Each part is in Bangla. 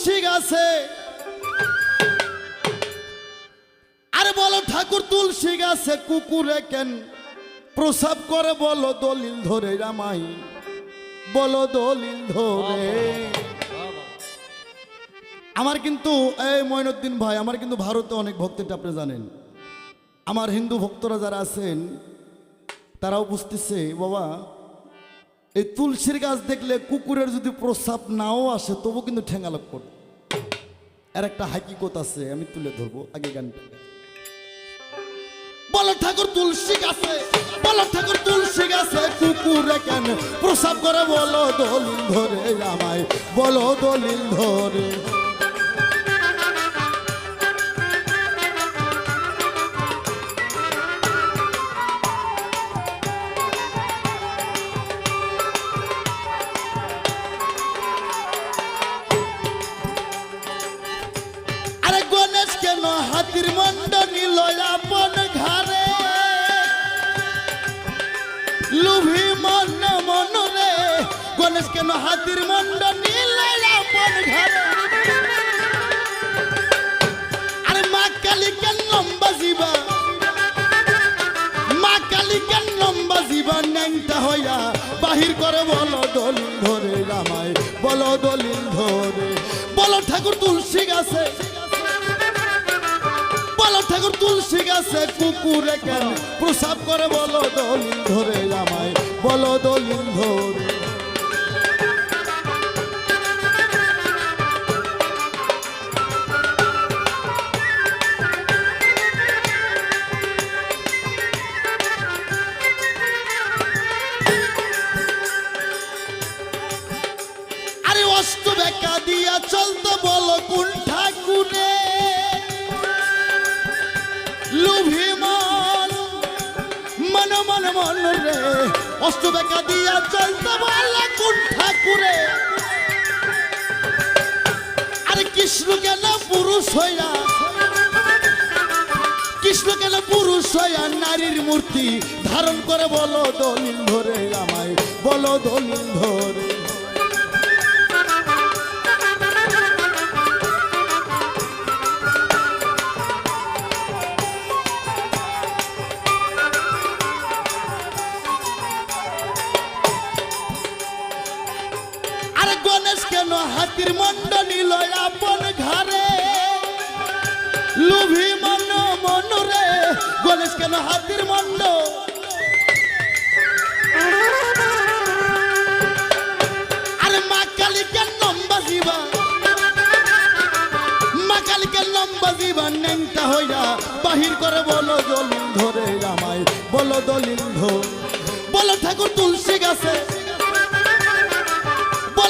তুলসী গাছে আরে বলো, ঠাকুর তুলসী গাছে কুকুরে কেন প্রসাব করে বলো, দলিল ধরে রামাই। বলো, দলিল ধরে। আমার কিন্তু, এই ময়নুদ্দিন ভাই, আমার কিন্তু ভারতে অনেক ভক্তটা আপনি জানেন। আমার হিন্দু ভক্তরা যারা আছেন তারাও বুঝতেছে বাবা এই তুলসীর গাছ দেখলে কুকুরের যদি প্রস্রাব নাও আসে, তবু কিন্তু ঠেঙ্গালাপ করবে। আর একটা হাকিকত আছে, আমি তুলে ধরবো আগে গানটা। বলো ঠাকুর তুলসী গাছে, বলো ঠাকুর তুলসী গাছে কুকুর কেন প্রসাব করে? বলো দলিল ধরে আমায়, বলো দলিল ধরে। কেন হাতির মন্ড নিল আপন ঘরে লুভি মন মন রে গণেশ কেন হাতির মন্ড নিল আপন ঘরে আরে মা কালী কেন লম্বা জীবা মা কালী কেন হইয়া বাহির করে বলো দলিল ধরে রামায়, বলো দলিল ধরে। বলো ঠাকুর তুলসী গাছে। বলো ঠাকুর তুলসী গাছে কুকুরে কেন? প্রসাব করে বলো দলিল ধরে আমায় বলো দলিল ধরে অষ্ট বেকা দিয়া চলতে বলো কোন ঠাকুরে? মন রে। দিয়া চলতে বলে কোন ঠাকুরে? আরে কৃষ্ণ কেন পুরুষ হইয়া? কৃষ্ণ কেন পুরুষ হইয়া নারীর মূর্তি ধারণ করে বলো দলিল ধরে আমায়? বলো দলিল ধরে। গণেশ কেন হাতির মন্ড নিল আপন ঘরে লুভি মন মন রে, গণেশ কেন হাতির মন্ড? আরে মা কালী কেন লম্বা জীবা মা কালী কেন লম্বা জীবা নেংটা হইয়া বাহির করে বলো দলিল ধরে আমায় বলো দলিল ধর। বলো ঠাকুর, তুলসী গাছে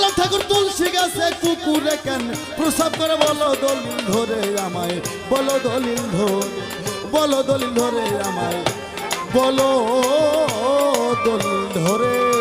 বলো ঠাকুর, তুলসী গাছে কুকুরে কেন? প্রসাব করে বলো, দলিল ধরে আমায়, বলো দলিল ধরে, বলো দলিল ধরে আমায়, বলো দলিল ধরে।